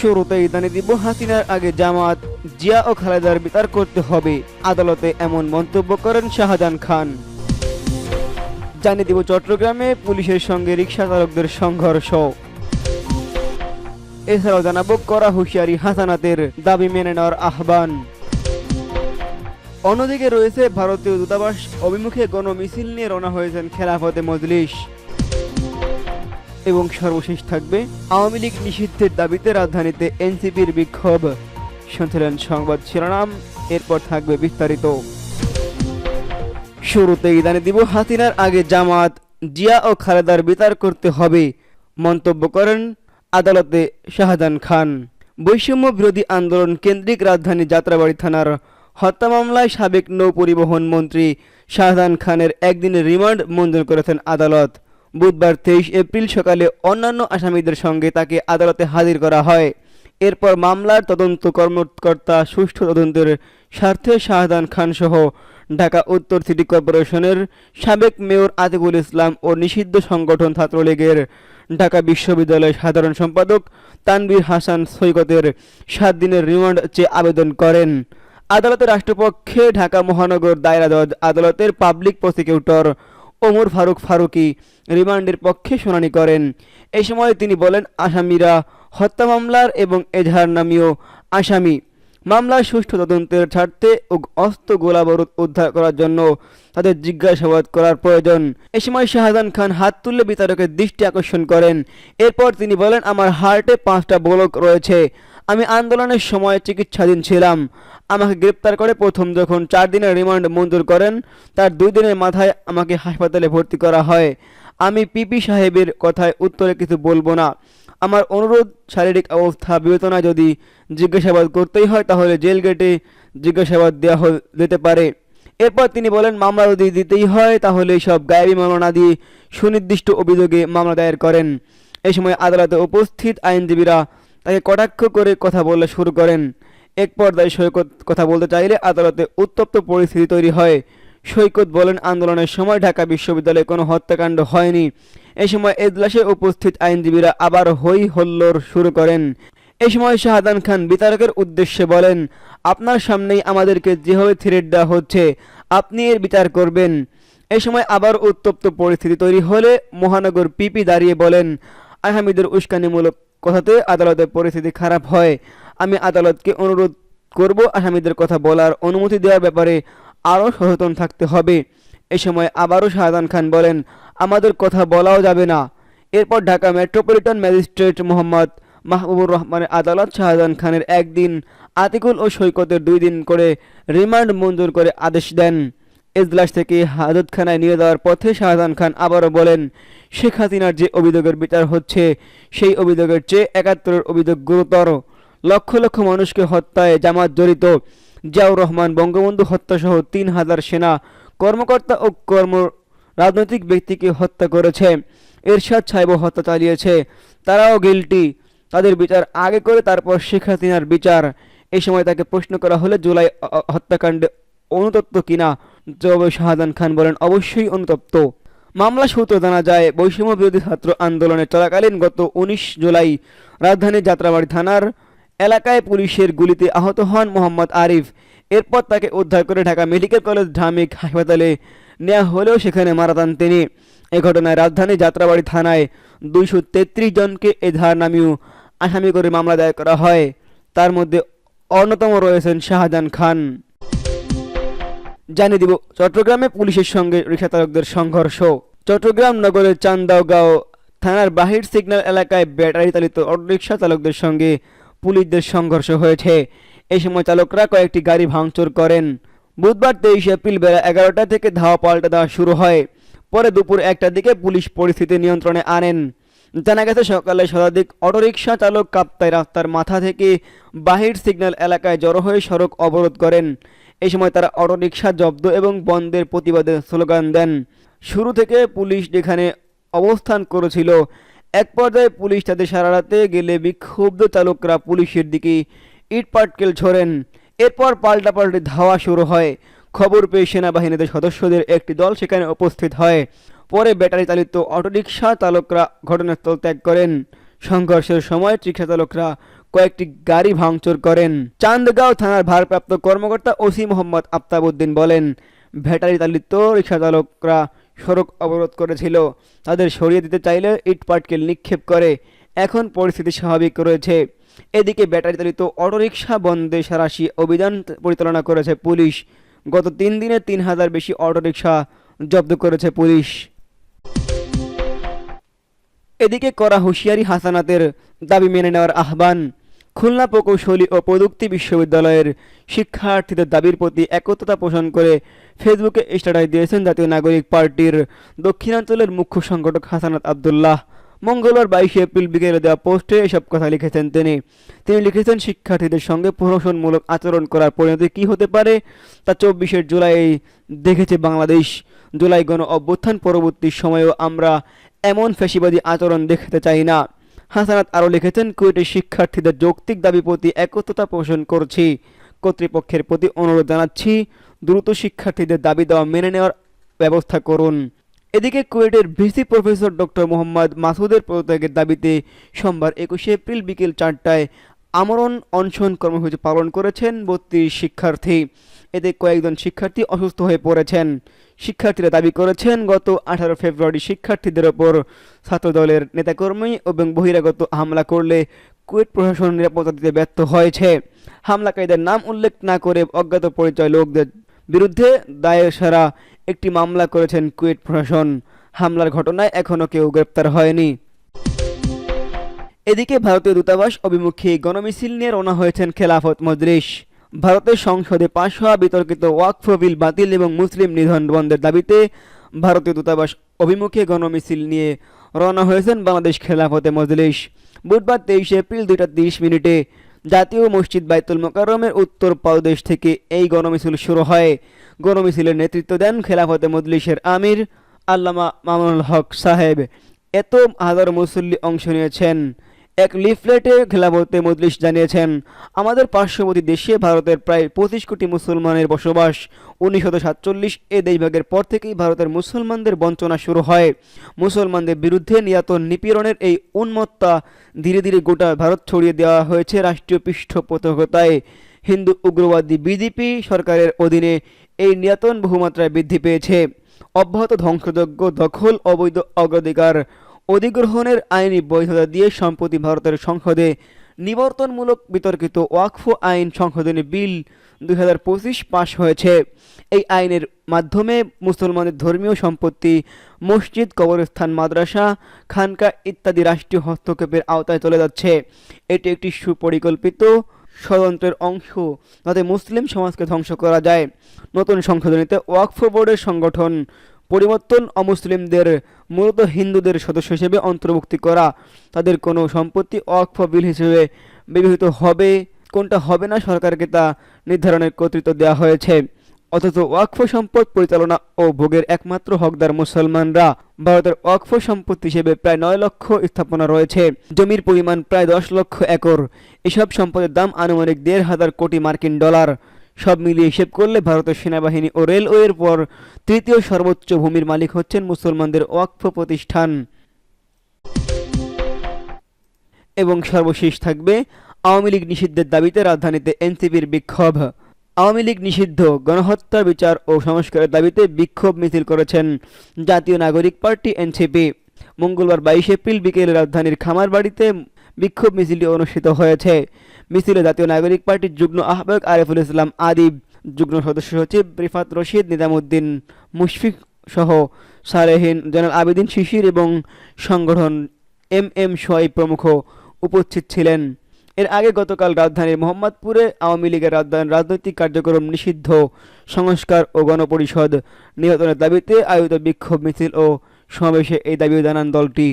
শুরুতেই জানিয়ে দিব হাসিনার আগে জামাত জিয়া ও খালেদার বিচার করতে হবে। আদালতে এমন মন্তব্য করেন শাহজাহান খান। জানিয়ে দিব চট্টগ্রামে পুলিশের সঙ্গে রিক্সা চালকদের সংঘর্ষ। এছাড়াও জানাব করা হুঁশিয়ারি হাসানাতের দাবি মেনে নেওয়ার আহ্বান। অন্যদিকে রয়েছে ভারতীয় দূতাবাস অভিমুখে গণমিছিল নিয়ে রওনা হয়েছেন খেলাফতে মজলিস। এবং সর্বশেষ থাকবে আওয়ামী লীগ নিষিদ্ধের দাবিতে রাজধানীতে এনসিপির বিক্ষোভ। শুনছিলেন সংবাদ শিরোনাম, এরপর থাকবে বিস্তারিত। শুরুতেই জানিয়ে দিব, হাসিনার আগে জামাত, জিয়া ও খালেদার বিচার করতে হবে, মন্তব্য করেন আদালতে শাহজাহান খান। বৈষম্য বিরোধী আন্দোলন কেন্দ্রিক রাজধানী যাত্রাবাড়ি থানার হত্যা মামলায় সাবেক নৌ পরিবহন মন্ত্রী শাহজাহান খানের একদিনের রিমান্ড মঞ্জুর করেছেন আদালত। বুধবার তেইশ এপ্রিল সকালে অন্যান্য আসামিদের সঙ্গে তাকে আদালতে হাজির করা হয়। এরপর মামলার তদন্ত কর্মকর্তা সুষ্ঠু তদন্তের স্বার্থে শাহজাহান খান সহ ঢাকা উত্তর সিটি কর্পোরেশনের সাবেক মেয়র আতিকুল ইসলাম ও নিষিদ্ধ সংগঠন ছাত্রলীগের ঢাকা বিশ্ববিদ্যালয়ের সাধারণ সম্পাদক তানভীর হাসান সৈকতের সাত দিনের রিমান্ড চেয়ে আবেদন করেন। আদালতে রাষ্ট্রপক্ষে ঢাকা মহানগর দায়রা জজ আদালতের পাবলিক প্রসিকিউটর ওমর ফারুক ফারুকি রিমান্ডের পক্ষে শুনানি করেন। এই সময় তিনি বলেন, আসামিরা হত্যা মামলার এবং এজাহার নামীয় আসামি। মামলার সুষ্ঠু তদন্তের স্বার্থে ও অস্ত্র গোলাবারুদ উদ্ধার করার জন্য তাদের জিজ্ঞাসাবাদ করার প্রয়োজন। এ সময় শাহজাহান খান হাত তুললে বিচারকের দৃষ্টি আকর্ষণ করেন। এরপর তিনি বলেন, আমার হার্টে পাঁচটা ব্লক রয়েছে। আমি আন্দোলনের সময় চিকিৎসাধীন ছিলাম। আমাকে গ্রেপ্তার করে প্রথম যখন চার দিনের রিমান্ড মঞ্জুর করেন, তার দুই দিনের মাথায় আমাকে হাসপাতালে ভর্তি করা হয়। আমি পিপি সাহেবের কথায় উত্তরে কিছু বলব না। আমার অনুরোধ, শারীরিক অবস্থা বিবেচনা যদি জিজ্ঞাসাবাদ করতেই হয়, তাহলে জেল গেটে জিজ্ঞাসাবাদ দেওয়া যেতে পারে। এরপর তিনি বলেন, মামলা যদি দিতেই হয়, তাহলে সব গায়েবী মামলা না দিয়ে সুনির্দিষ্ট অভিযোগে মামলা দায়ের করেন। এই সময় আদালতে উপস্থিত আইনজীবীরা তাকে কটাক্ষ করে কথা বলতে শুরু করেন। এক পর্যায়ে সৈকত কথা বলতে চাইলে আদালতে উত্তপ্ত পরিস্থিতি তৈরি হয়। সৈকত বলেন, আন্দোলনের সময় ঢাকা বিশ্ববিদ্যালয়ে কোনো হত্যাকাণ্ড হয়নি। এই সময় এজলাসে উপস্থিত আইনজীবীরা আবার হই হল্লোর শুরু করেন। এ সময় শাহাদান খান বিচারকের উদ্দেশ্যে বলেন, আপনার সামনেই আমাদেরকে যেভাবে থ্রেট দেওয়া হচ্ছে, আপনি এর বিচার করবেন। এ সময় আবার উত্তপ্ত পরিস্থিতি তৈরি হলে মহানগর পিপি দাঁড়িয়ে বলেন, আসামিদের উস্কানিমূলক কথাতে আদালতের পরিস্থিতি খারাপ হয়। আমি আদালতকে অনুরোধ করব আসামিদের কথা বলার অনুমতি দেওয়ার ব্যাপারে আরও সচেতন থাকতে হবে। এ সময় আবারও শাহজাহান খান বলেন, আমাদের কথা বলাও যাবে না। এরপর ঢাকা মেট্রোপলিটন ম্যাজিস্ট্রেট মোহাম্মদ মাহবুবুর রহমানের আদালত শাহজাহান খানের একদিন আতিকুল ও সৈকতের দুই দিন করে রিমান্ড মঞ্জুর করে আদেশ দেন। এজলাস থেকে হাজতখানায় নিয়ে যাওয়ার পথে শাহজাহান খান আবারও বলেন, শেখ হাসিনার যে অভিযোগের বিচার হচ্ছে, সেই অভিযোগের চেয়ে একাত্তরের অভিযোগ গুরুতর। লক্ষ লক্ষ মানুষকে হত্যায় জামাত জড়িত। জিয়াউর রহমান বঙ্গবন্ধু হত্যাসহ তিন হাজার সেনা কর্মকর্তা ও কর্ম রাজনৈতিক ব্যক্তিকে হত্যা করেছে। এরশাদ সাহেবও হত্যা চালিয়েছে। তারাও গিলটি তাদের বিচার আগে করে, তারপর শেখ হাসিনার বিচার। এই সময় তাকে প্রশ্ন করা হলে, জুলাই হত্যাকাণ্ডে অনুতপ্ত কিনা? জবাবে শাহজাহান খান বলেন, অবশ্যই অনুতপ্ত। মামলা সূত্র জানা যায় বৈষম্য বিরোধী ছাত্র আন্দোলনে চলাকালীন গত উনিশ জুলাই রাজধানীর যাত্রাবাড়ি থানার এলাকায় পুলিশের গুলিতে আহত হন মোহাম্মদ আরিফ। এরপর তাকে উদ্ধার করে ঢাকা মেডিকেল কলেজ ঢামিক হাসপাতালে নেওয়া হলেও সেখানে মারা যান তিনি। এ ঘটনায় রাজধানী যাত্রাবাড়ি থানায় দুইশো তেত্রিশ জনকে এধার নামিয়েও আসামি করে মামলা দায়ের করা হয়। তার মধ্যে অন্যতম রয়েছেন শাহজাহান খান। জানিয়ে দিব চট্টগ্রামে পুলিশের সঙ্গে রিক্সা চালকদের সংঘর্ষ। চট্টগ্রাম নগরের চান্দাওগাঁও থানার বাহির সিগন্যাল এলাকায় ব্যাটারি চালিত অটোরিকশা চালকদের সঙ্গে পুলিশদের সংঘর্ষ হয়েছে। এই সময় চালকরা কয়েকটি গাড়ি ভাঙচুর করেন। বুধবার তেইশ এপ্রিল বেলা এগারোটা থেকে ধাওয়া পাল্টা দেওয়া শুরু হয়। পরে দুপুর একটার দিকে পুলিশ পরিস্থিতি নিয়ন্ত্রণে আনেন। জানা গেছে, সকালে শতাধিক অটোরিকশা চালক কাপ্তাই রাস্তার মাথা থেকে বাহির সিগন্যাল এলাকায় জড়ো হয়ে সড়ক অবরোধ করেন। এই সময় তারা অটোরিকশা জব্দ এবং বন্ধের প্রতিবাদে স্লোগান দেন। শুরু থেকে পুলিশ যেখানে অবস্থান করেছিল, এক পর্যায়ে পুলিশ তাদের সারাতে গেলে বিক্ষুব্ধ চালকরা পুলিশের দিকে ইট পাটকেল ছোড়েন। এরপর পাল্টাপাল্টি ধাওয়া শুরু হয়। খবর পেয়ে সেনাবাহিনীদের সদস্যদের একটি দল সেখানে উপস্থিত হয়। পরে ব্যাটারি চালিত অটোরিকশা চালকরা ঘটনাস্থল ত্যাগ করেন। সংঘর্ষের সময় রিক্সা চালকরা কয়েকটি গাড়ি ভাঙচুর করেন। চান্দগাঁও থানার ভারপ্রাপ্ত কর্মকর্তা ওসি মোহাম্মদ আফতাবউদ্দিন বলেন ভ্যাটারি চালিত রিক্সা চালকরা সড়ক অবরোধ করেছিল। তাদের সরিয়ে দিতে চাইলে ইটপাটকেল নিক্ষেপ করে। এখন পরিস্থিতি স্বাভাবিক রয়েছে। এদিকে ব্যাটারি চালিত অটোরিকশা বন্ধে সারাশি অভিযান পরিচালনা করেছে পুলিশ। গত তিন দিনে তিন হাজার বেশি অটোরিকশা জব্দ করেছে পুলিশ। এদিকে করা হুঁশিয়ারি হাসানাতের দাবি মেনে নেওয়ার আহ্বান। খুলনা প্রকৌশলী ও প্রযুক্তি বিশ্ববিদ্যালয়ের শিক্ষার্থীদের দাবির প্রতি একত্রতা পোষণ করে ফেসবুকে স্ট্যাটাস দিয়েছেন জাতীয় নাগরিক পার্টির দক্ষিণাঞ্চলের মুখ্য সংগঠক হাসানাত আবদুল্লাহ। মঙ্গলবার বাইশে এপ্রিল বিকেলে দেওয়া পোস্টে এসব কথা লিখেছেন তিনি। তিনি লিখেছেন, শিক্ষার্থীদের সঙ্গে প্রহসনমূলক আচরণ করার পরিণতি কী হতে পারে তা চব্বিশে জুলাই দেখেছে বাংলাদেশ। জুলাই গণ অভ্যুত্থান পরবর্তী সময়েও আমরা এমন ফ্যাসিবাদী আচরণ দেখতে চাই না। হাসানাত আরও লিখেছেন কুয়েটের শিক্ষার্থীদের যৌক্তিক দাবি প্রতি একত্রতা পোষণ করছি। কর্তৃপক্ষের প্রতি অনুরোধ জানাচ্ছি, দ্রুত শিক্ষার্থীদের দাবি দেওয়া মেনে নেওয়ার ব্যবস্থা করুন। এদিকে কুয়েটের ভিসি প্রফেসর ডক্টর মোহাম্মদ মাসুদের পদত্যাগের দাবিতে সোমবার একুশে এপ্রিল বিকেল চারটায় আমরণ অনশন কর্মসূচি পালন করেছেন বত্রিশ শিক্ষার্থী। এতে কয়েকজন শিক্ষার্থী অসুস্থ হয়ে পড়েছেন। শিক্ষার্থীরা দাবি করেছেন, গত আঠারো ফেব্রুয়ারি শিক্ষার্থীদের ওপর ছাত্রদলের নেতাকর্মী এবং বহিরাগত হামলা করলে কুয়েট প্রশাসন নিরাপত্তা দিতে ব্যর্থ হয়েছে। হামলাকারীদের নাম উল্লেখ না করে অজ্ঞাত পরিচয় লোকদের বিরুদ্ধে দায়ের সারা একটি মামলা করেছেন কুয়েট প্রশাসন। হামলার ঘটনায় এখনও কেউ গ্রেপ্তার হয়নি। এদিকে ভারতীয় দূতাবাস অভিমুখী গণমিছিল নিয়ে রওনা হয়েছেন খেলাফত মজলিস। ভারতের সংসদে পাশ হওয়া বিতর্কিত ওয়াকফ বিল বাতিল এবং মুসলিম নিধন বন্ধের দাবিতে ভারতীয় দূতাবাস অভিমুখে গণমিছিল নিয়ে রওনা হয়েছেন বাংলাদেশ খেলাফতে মজলিস। বুধবার তেইশে এপ্রিল দুইটা তিরিশ মিনিটে জাতীয় মসজিদ বাইতুল মোকাররমের উত্তর পাদদেশ থেকে এই গণমিছিল শুরু হয়। গণমিছিলের নেতৃত্ব দেন খেলাফতে মজলিসের আমির আল্লামা মামুনুল হক সাহেব। এত হাজার মুসল্লি অংশ নিয়েছেন। এক লিফলেটে খেলাফতে মজলিস জানিয়েছেন, আমাদের পার্শ্ববর্তী দেশে ভারতের প্রায় পঁচিশ কোটি মুসলমানের বসবাস। উনিশশো সাতচল্লিশ এ দেশভাগের পর থেকেই ভারতের মুসলমানদের বঞ্চনা শুরু হয়। মুসলমানদের বিরুদ্ধে নিয়াতন নিপীড়নের এই উন্মত্তা ধীরে ধীরে গোটা ভারত ছড়িয়ে দেওয়া হয়েছে রাষ্ট্রীয় পৃষ্ঠপোষকতায়। হিন্দু, উগ্রবাদী বিজেপি সরকারের অধীনে এই নিয়াতন বহুমাত্রায় বৃদ্ধি পেয়েছে। অব্যাহত ধ্বংসযজ্ঞ, দখল, অবৈধ অগ্রাধিকার অধিগ্রহণের আইনি বৈধতা দিয়ে সম্প্রতি ভারতের সংসদে নিবর্তনমূলক বিতর্কিত ওয়াকফ আইন সংশোধনী বিল দু হাজার পঁচিশ পাশ হয়েছে। এই আইনের মাধ্যমে মুসলমানের ধর্মীয় সম্পত্তি, মসজিদ, কবরস্থান, মাদ্রাসা, খানকা ইত্যাদি রাষ্ট্রীয় হস্তক্ষেপের আওতায় চলে যাচ্ছে। এটি একটি সুপরিকল্পিত ষড়যন্ত্রের অংশ, যাতে মুসলিম সমাজকে ধ্বংস করা যায়। নতুন সংশোধনীতে ওয়াকফ বোর্ডের সংগঠন পরিবর্তন অমুসলিমদের, মূলত হিন্দুদের সদস্য হিসেবে অন্তর্ভুক্তি করা। তাদের কোনো সম্পত্তি ওয়াকফ বিল হিসেবে ব্যবহৃত হবে, কোনটা হবে না সরকারকে তা নির্ধারণের কর্তৃত্ব দেওয়া হয়েছে। অথচ ওয়াকফ সম্পদ পরিচালনা ও ভোগের একমাত্র হকদার মুসলমানরা। ভারতের ওয়াকফ সম্পত্তি হিসেবে প্রায় নয় লক্ষ স্থাপনা রয়েছে। জমির পরিমাণ প্রায় দশ লক্ষ একর। এসব সম্পদের দাম আনুমানিক দেড় হাজার কোটি মার্কিন ডলার। সব মিলিয়ে হিসেব করলে ভারতের সেনাবাহিনী ও রেলওয়ের পর তৃতীয় সর্বোচ্চ ভূমির মালিক হচ্ছেন মুসলমানদের ওয়াকফ প্রতিষ্ঠান। এবং সর্বশেষ থাকবে আওয়ামী লীগ নিষিদ্ধের দাবিতে রাজধানীতে এনসিপির বিক্ষোভ। আওয়ামী লীগ নিষিদ্ধ, গণহত্যার বিচার ও সংস্কারের দাবিতে বিক্ষোভ মিছিল করেছেন জাতীয় নাগরিক পার্টি এনসিপি। মঙ্গলবার বাইশ এপ্রিল বিকেলে রাজধানীর খামারবাড়িতে বিক্ষোভ মিছিলটি অনুষ্ঠিত হয়েছে। মিছিলে জাতীয় নাগরিক পার্টির যুগ্ম আহ্বায়ক আরিফুল ইসলাম আদিব যুগ্ম সদস্য সচিব রিফাত রশিদ নিজামুদ্দিন মুশফিক সহ সালেহীন জেনারেল আবেদিন শিশির এবং সংগঠন এম এম সোয়াইব প্রমুখ উপস্থিত ছিলেন। এর আগে গতকাল রাজধানীর মোহাম্মদপুরে আওয়ামী লীগের রাজনৈতিক কার্যক্রম নিষিদ্ধ, সংস্কার ও গণপরিষদ নিহতনের দাবিতে আয়োজিত বিক্ষোভ মিছিল ও সমাবেশে এই দাবিও জানান দলটি।